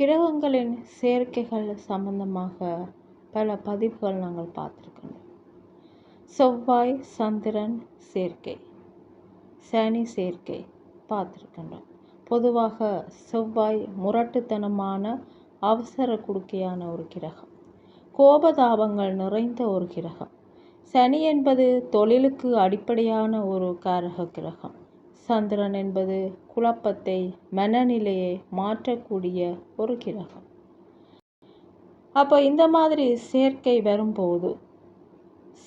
கிரகங்களின் சேர்க்கைகள் சம்பந்தமாக பல பதிவுகள் நாங்கள் பார்த்துருக்கோம் செவ்வாய் சந்திரன் சேர்க்கை சனி சேர்க்கை பார்த்துருக்கின்றோம். பொதுவாக செவ்வாய் முரட்டுத்தனமான அவசர குடுக்கையான ஒரு கிரகம். கோபதாபங்கள் நிறைந்த ஒரு கிரகம். சனி என்பது தொழிலுக்கு அடிப்படையான ஒரு காரக கிரகம். சந்திரன் என்பது குழப்பத்தை மனநிலையை மாற்றக்கூடிய ஒரு கிரகம். அப்போ இந்த மாதிரி சேர்க்கை வரும்போது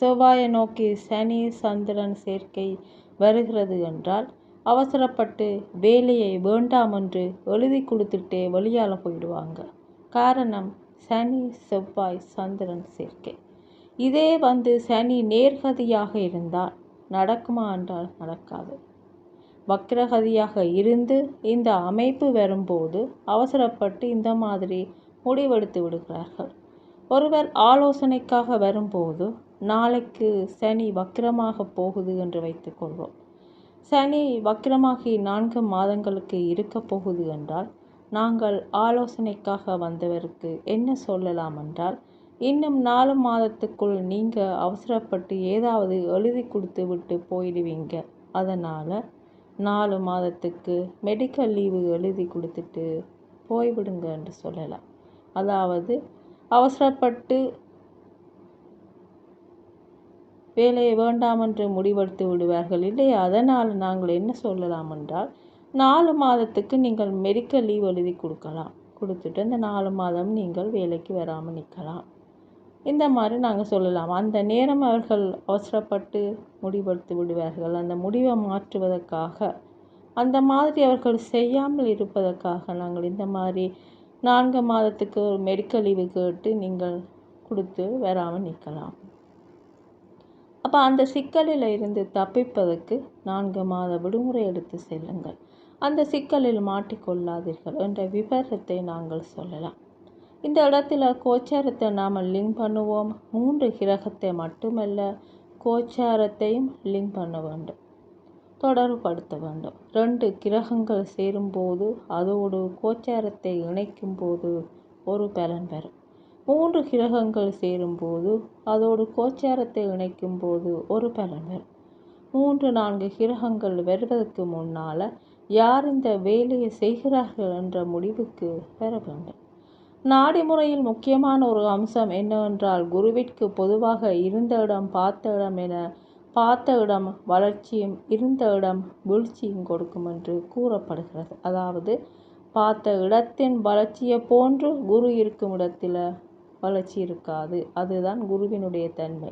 செவ்வாயை நோக்கி சனி சந்திரன் சேர்க்கை வருகிறது என்றால் அவசரப்பட்டு வேலையை வேண்டாம் என்று எழுதி கொடுத்துட்டே வெளியால் போயிடுவாங்க. காரணம் சனி செவ்வாய் சந்திரன் சேர்க்கை. இதே வந்து சனி நேர்கதியாக இருந்தால் நடக்குமா என்றால் நடக்காது. வக்ரகதியாக இருந்து இந்த அமைப்பு வரும்போது அவசரப்பட்டு இந்த மாதிரி முடிவெடுத்து விடுகிறார்கள். ஒருவர் ஆலோசனைக்காக வரும்போது நாளைக்கு சனி வக்கிரமாக போகுது என்று வைத்துக்கொள்வோம் சனி வக்கிரமாகி நான்கு மாதங்களுக்கு இருக்க போகுது என்றால் நாங்கள் ஆலோசனைக்காக வந்தவருக்கு என்ன சொல்லலாம் என்றால் இன்னும் நாலு மாதத்துக்குள் நீங்கள் அவசரப்பட்டு ஏதாவது எழுதி கொடுத்து விட்டு போயிடுவீங்க. அதனால் நாலு மாதத்துக்கு மெடிக்கல் லீவு எழுதி கொடுத்துட்டு போய்விடுங்க என்று சொல்லலாம். அதாவது அவசரப்பட்டு வேலையை வேண்டாம் என்று முடிவெடுத்து விடுவார்கள் இல்லையா அதனால் நாங்கள் என்ன சொல்லலாம் என்றால் நாலு மாதத்துக்கு நீங்கள் மெடிக்கல் லீவ் எழுதி கொடுக்கலாம். கொடுத்துட்டு அந்த நாலு மாதம் நீங்கள் வேலைக்கு வராமல் நிற்கலாம். இந்த மாதிரி நாங்கள் சொல்லலாம். அந்த நேரம் அவர்கள் அவசரப்பட்டு முடிவெடுத்து விடுவார்கள். அந்த முடிவை மாற்றுவதற்காக அந்த மாதிரி அவர்கள் செய்யாமல் இருப்பதற்காக நாங்கள் இந்த மாதிரி நான்கு மாதத்துக்கு ஒரு மெடிக்கல் லீவு கேட்டு நீங்கள் கொடுத்து வராமல் நிற்கலாம். அப்போ அந்த சிக்கலில் இருந்து தப்பிப்பதற்கு நான்கு மாத விடுமுறை எடுத்து செல்லுங்கள். அந்த சிக்கலில் மாட்டிக்கொள்ளாதீர்கள் என்ற விவரத்தை நாங்கள் சொல்லலாம். இந்த இடத்துல கோச்சாரத்தை நாம் லிங்க் பண்ணுவோம். மூன்று கிரகத்தை மட்டுமல்ல கோச்சாரத்தையும் லிங்க் பண்ண வேண்டும். தொடர்புபடுத்த வேண்டும். ரெண்டு கிரகங்கள் சேரும்போது அதோடு கோச்சாரத்தை இணைக்கும் போது ஒரு பலன் பெறும். மூன்று கிரகங்கள் சேரும்போது அதோடு கோச்சாரத்தை இணைக்கும் போது ஒரு பலன் பெறும். மூன்று நான்கு கிரகங்கள் வருவதற்கு முன்னால் யார் இந்த வேலையை செய்கிறார்கள் என்ற முடிவுக்கு பெற வேண்டும். நாடி முறையில் முக்கியமான ஒரு அம்சம் என்னவென்றால் குருவிற்கு பொதுவாக இருந்த இடம் பார்த்த இடம் என பார்த்த இடம் வளர்ச்சியும் இருந்த இடம் வீழ்ச்சியும் கொடுக்கும் என்று கூறப்படுகிறது. அதாவது பார்த்த இடத்தின் வளர்ச்சியை போன்று குரு இருக்கும் இடத்தில் வளர்ச்சி இருக்காது. அதுதான் குருவினுடைய தன்மை.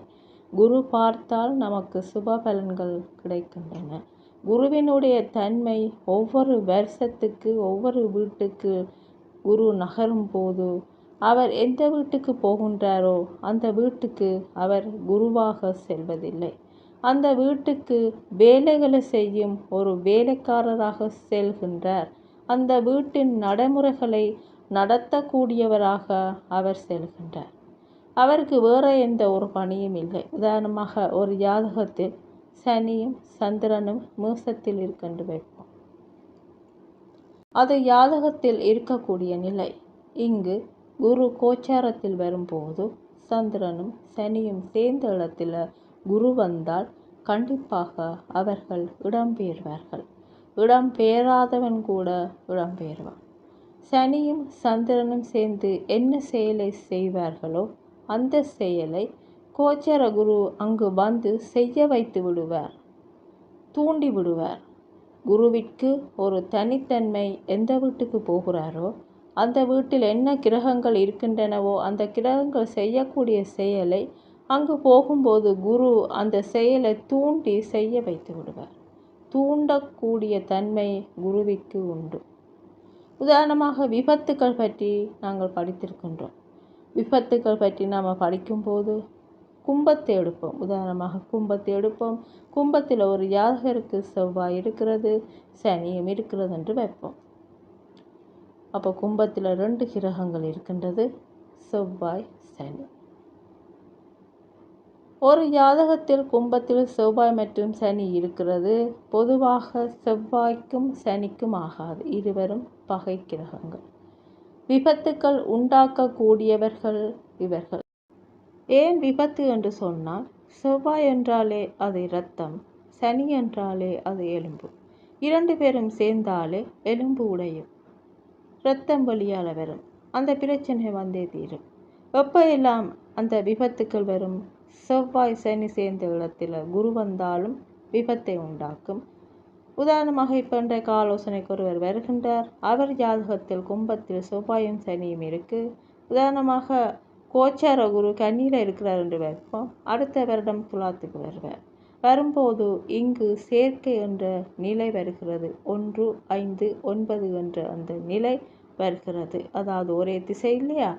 குரு பார்த்தால் நமக்கு சுப பலன்கள் கிடைக்கின்றன. குருவினுடைய தன்மை ஒவ்வொரு வருஷத்துக்கு ஒவ்வொரு வீட்டுக்கு குரு நகரும் போது அவர் எந்த வீட்டுக்கு போகின்றாரோ அந்த வீட்டுக்கு அவர் குருவாக செல்வதில்லை. அந்த வீட்டுக்கு வேலைகளை செய்யும் ஒரு வேலைக்காரராக செல்கின்றார். அந்த வீட்டின் நடைமுறைகளை நடத்தக்கூடியவராக அவர் செல்கின்றார். அவருக்கு வேறு எந்த ஒரு பணியும் இல்லை. உதாரணமாக ஒரு ஜாதகத்தில் சனியும் சந்திரனும் மேசத்தில் இருக்கின்றவை. அது யாதகத்தில் இருக்கக்கூடிய நிலை. இங்கு குரு கோச்சாரத்தில் வரும்போது சந்திரனும் சனியும் சேர்ந்த இடத்துல குரு வந்தால் கண்டிப்பாக அவர்கள் இடம்பெயர்வார்கள். இடம்பெயராதவன் கூட இடம்பெயர்வான். சனியும் சந்திரனும் சேர்ந்து என்ன செயலை செய்வார்களோ அந்த செயலை கோச்சர குரு அங்கு வந்து செய்ய வைத்து விடுவார். தூண்டி விடுவார். குருவிற்கு ஒரு தனித்தன்மை எந்த வீட்டுக்கு போகிறாரோ அந்த வீட்டில் என்ன கிரகங்கள் இருக்கின்றனவோ அந்த கிரகங்கள் செய்யக்கூடிய செயலை அங்கு போகும்போது குரு அந்த செயலை தூண்டி செய்ய வைத்து விடுவார். தூண்டக்கூடிய தன்மை குருவிற்கு உண்டு. உதாரணமாக விபத்துக்கள் பற்றி நாங்கள் படித்திருக்கின்றோம். விபத்துக்கள் பற்றி நாம் படிக்கும்போது கும்பத்தை எடுப்போம் உதாரணமாக கும்பத்தை எடுப்போம் கும்பத்தில் ஒரு யாகருக்கு செவ்வாய் இருக்கிறது சனியும் இருக்கிறது என்று வைப்போம். அப்போ கும்பத்தில் ரெண்டு கிரகங்கள் இருக்கின்றது செவ்வாய் சனி. ஒரு ஜாதகத்தில் கும்பத்தில் செவ்வாய் மற்றும் சனி இருக்கிறது பொதுவாக செவ்வாய்க்கும் சனிக்கும் ஆகாது. இருவரும் பகை கிரகங்கள். விபத்துக்கள் உண்டாக்கக்கூடியவர்கள் இவர்கள். ஏன் விபத்து என்று சொன்னால் செவ்வாய் என்றாலே அது இரத்தம் சனி என்றாலே அது எலும்பு. இரண்டு பேரும் சேர்ந்தாலே எலும்பு உடையும். இரத்தம் வழியால் வரும். அந்த பிரச்சனை வந்தே தீரும். எப்போ எல்லாம் அந்த விபத்துக்கள் வரும்? செவ்வாய் சனி சேர்ந்த இடத்தில் குரு வந்தாலும் விபத்தை உண்டாக்கும். உதாரணமாக இப்போ இன்றைக்கு ஆலோசனைக்கு ஒருவர் வருகின்றார். அவர் ஜாதகத்தில் கும்பத்தில் செவ்வாயும் சனியும் இருக்கு. உதாரணமாக கோச்சார குரு கண்ணியில் இருக்கிறார் என்று வைப்போம். அடுத்த வருடம் துலாத்துக்கு வருவார். வரும்போது இங்கு சேர்க்கை என்ற நிலை வருகிறது. ஒன்று ஐந்து ஒன்பது என்ற அந்த நிலை வருகிறது. அதாவது ஒரே திசை இல்லையா?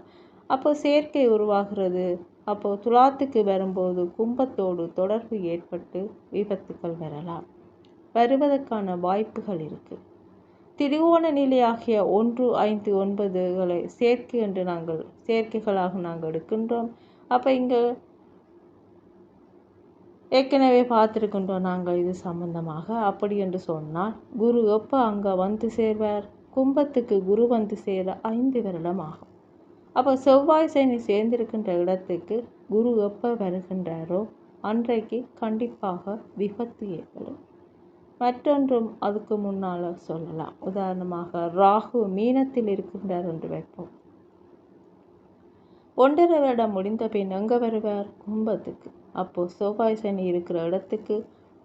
அப்போ சேர்க்கை உருவாகிறது. அப்போ துலாத்துக்கு வரும்போது கும்பத்தோடு தொடர்பு ஏற்பட்டு விபத்துக்கள் வரலாம். வருவதற்கான வாய்ப்புகள் இருக்குது திரிகோண நிலையாகிய ஒன்று ஐந்து ஒன்பதுகளை சேர்க்கை என்று நாங்கள் சேர்க்கைகளாக நாங்கள் எடுக்கின்றோம். அப்போ இங்கே ஏற்கனவே பார்த்துருக்கின்றோம் நாங்கள் இது சம்பந்தமாக. அப்படி என்று சொன்னால் குரு எப்போ அங்கே வந்து சேர்வார்? கும்பத்துக்கு குரு வந்து சேர ஐந்து வருடம் ஆகும். அப்போ செவ்வாய் சனி சேர்ந்திருக்கின்ற இடத்துக்கு குரு எப்போ வருகின்றாரோ அன்றைக்கு கண்டிப்பாக விபத்து ஏற்படும். மற்றொன்றும் அதுக்கு முன்னால் சொல்லலாம். உதாரணமாக ராகு மீனத்தில் இருக்கின்றார் என்று வைப்போம். ஒன்றரை வருடம் முடிந்த பின் எங்கே வருவார்? கும்பத்துக்கு. அப்போ செவ்வாய் சனி இருக்கிற இடத்துக்கு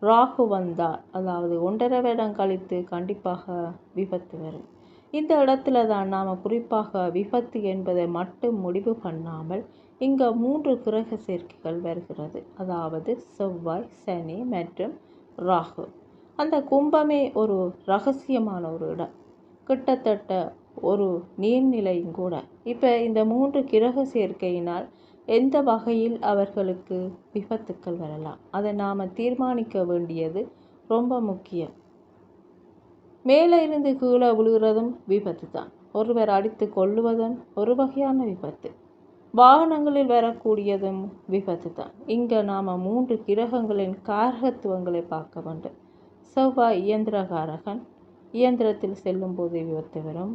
ராகு வந்தார். அதாவது ஒன்றரை வருடம் கழித்து கண்டிப்பாக விபத்து வரும். இந்த இடத்துல தான் நாம் குறிப்பாக விபத்து என்பதை மட்டும் முடிவு பண்ணாமல் இங்கே மூன்று கிரக சேர்க்கைகள் வருகிறது. அதாவது செவ்வாய் சனி மற்றும் ராகு. அந்த கும்பமே ஒரு ரகசியமான ஒரு இடம். கிட்டத்தட்ட ஒரு நீர்நிலையும் கூட. இப்போ இந்த மூன்று கிரக சேர்க்கையினால் எந்த வகையில் அவர்களுக்கு விபத்துக்கள் வரலாம்? அதை நாம் தீர்மானிக்க வேண்டியது ரொம்ப முக்கியம். மேலே இருந்து கீழே விழுகிறதும் விபத்து தான் ஒருவர் அடித்து கொள்ளுவதும் ஒரு வகையான விபத்து. வாகனங்களில் வரக்கூடியதும் விபத்து தான் இங்கே நாம் மூன்று கிரகங்களின் காரகத்துவங்களை பார்க்க வேண்டும். செவ்வாய் இயந்திரகாரகன் இயந்திரத்தில் செல்லும் போது விபத்து வரும்.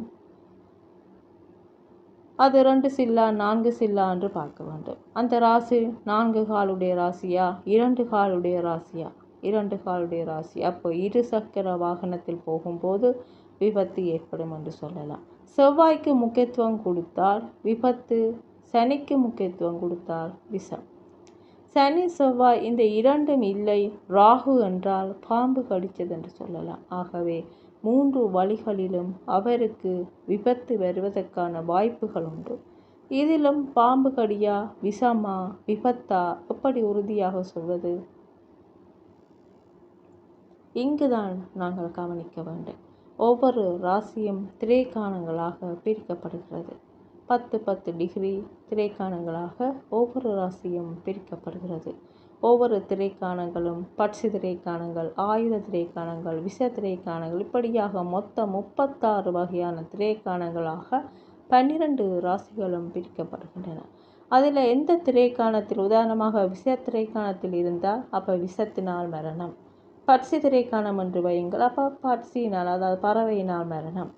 அது ரெண்டு சில்லா நான்கு சில்லா என்று பார்க்க வேண்டும். அந்த ராசி நான்கு காலுடைய ராசியா? இரண்டு காலுடைய ராசியா? இரண்டு காலுடைய ராசி. அப்போ இரு சக்கர வாகனத்தில் போகும்போது விபத்து ஏற்படும் என்று சொல்லலாம். செவ்வாய்க்கு முக்கியத்துவம் கொடுத்தால் விபத்து சனிக்கு முக்கியத்துவம் கொடுத்தால் விஷம். சனி செவ்வாய் இந்த இரண்டும் இல்லை. ராகு என்றால் பாம்பு கடித்தது என்று சொல்லலாம். ஆகவே மூன்று வழிகளிலும் அவருக்கு விபத்து வருவதற்கான வாய்ப்புகள் உண்டு. இதிலும் பாம்பு கடியா விஷமா விபத்தா எப்படி உறுதியாக சொல்வது? இங்குதான் நாங்கள் கவனிக்க வேண்டும். ஒவ்வொரு ராசியும் திரைக்காணங்களாக பிரிக்கப்படுகிறது. பத்து பத்து டிகிரி திரைக்காணங்களாக ஒவ்வொரு ராசியும் பிரிக்கப்படுகிறது. ஒவ்வொரு திரைக்காணங்களும் பட்சி திரைக்காணங்கள் ஆயுத திரைக்காணங்கள் விஷ திரைக்காணங்கள் இப்படியாக மொத்தம் முப்பத்தாறு வகையான திரைக்காணங்களாக பன்னிரண்டு ராசிகளும் பிரிக்கப்படுகின்றன. அதில் எந்த திரைக்காணத்தில் உதாரணமாக விஷ திரைக்காணத்தில் இருந்தால் அப்போ விஷத்தினால் மரணம். பட்சி திரைக்காணம் என்று வையுங்கள். அப்போ பட்சியினால் அதாவது பறவையினால் மரணம்.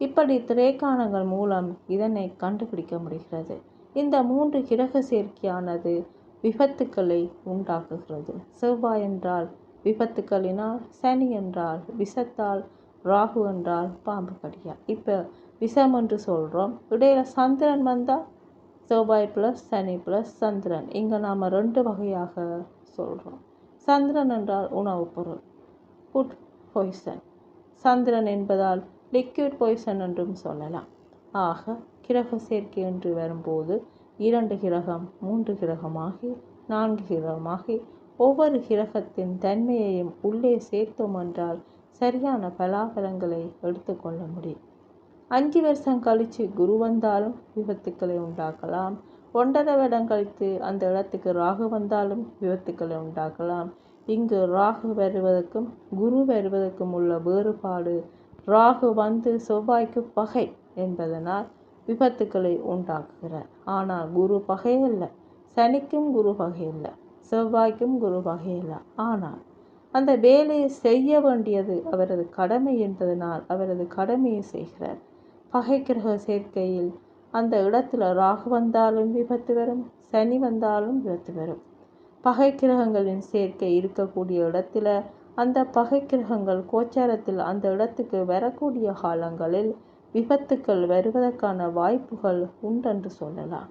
இப்படி திரைக்காணங்கள் மூலம் இதனை கண்டுபிடிக்க முடிகிறது. இந்த மூன்று கிரக சேர்க்கையானது விபத்துக்களை உண்டாக்குகிறது. செவ்வாய் என்றால் விபத்துக்களினால் சனி என்றால் விஷத்தால் ராகு என்றால் பாம்பு கடியா. இப்போ விஷம் என்று சொல்கிறோம் இடையில சந்திரன் வந்தால் செவ்வாய் ப்ளஸ் சனி ப்ளஸ் சந்திரன். இங்கே நாம் ரெண்டு வகையாக சொல்கிறோம் சந்திரன் என்றால் உணவுப் பொருள் ஃபுட் பொய்சன் சந்திரன் என்பதால் லிக்விட் பாய்சன் என்றும் சொல்லலாம். ஆக கிரக சேர்க்கை என்று வரும்போது இரண்டு கிரகம் மூன்று கிரகமாகி நான்கு கிரகமாகி ஒவ்வொரு கிரகத்தின் தன்மையையும் உள்ளே சேர்த்தோம் என்றால் சரியான பலாபலங்களை எடுத்துக்கொள்ள முடியும். அஞ்சு வருஷம் கழித்து குரு வந்தாலும் விபத்துக்களை உண்டாக்கலாம். ஒன்றரை வருடம் கழித்து அந்த இடத்துக்கு ராகு வந்தாலும் விபத்துக்களை உண்டாக்கலாம். இங்கு ராகு வருவதற்கும் குரு வருவதற்கும் உள்ள வேறுபாடு ராகு வந்து செவ்வாய்க்கு பகை என்பதனால் விபத்துக்களை உண்டாக்குகிறார். ஆனால் குரு பகை இல்லை சனிக்கும் குரு பகை இல்லை செவ்வாய்க்கும் குரு பகை இல்லை ஆனால் அந்த வேலையை செய்ய வேண்டியது அவரது கடமை என்பதனால் அவரது கடமையை செய்கிறார். பகை கிரக சேர்க்கையில் அந்த இடத்துல ராகு வந்தாலும் விபத்து வரும் சனி வந்தாலும் விபத்து வரும். பகை கிரகங்களின் சேர்க்கை இருக்கக்கூடிய இடத்துல அந்த பகை கிரகங்கள் கோச்சாரத்தில் அந்த இடத்துக்கு வரக்கூடிய காலங்களில் விபத்துக்கள் வருவதற்கான வாய்ப்புகள் உண்டென்று சொல்லலாம்.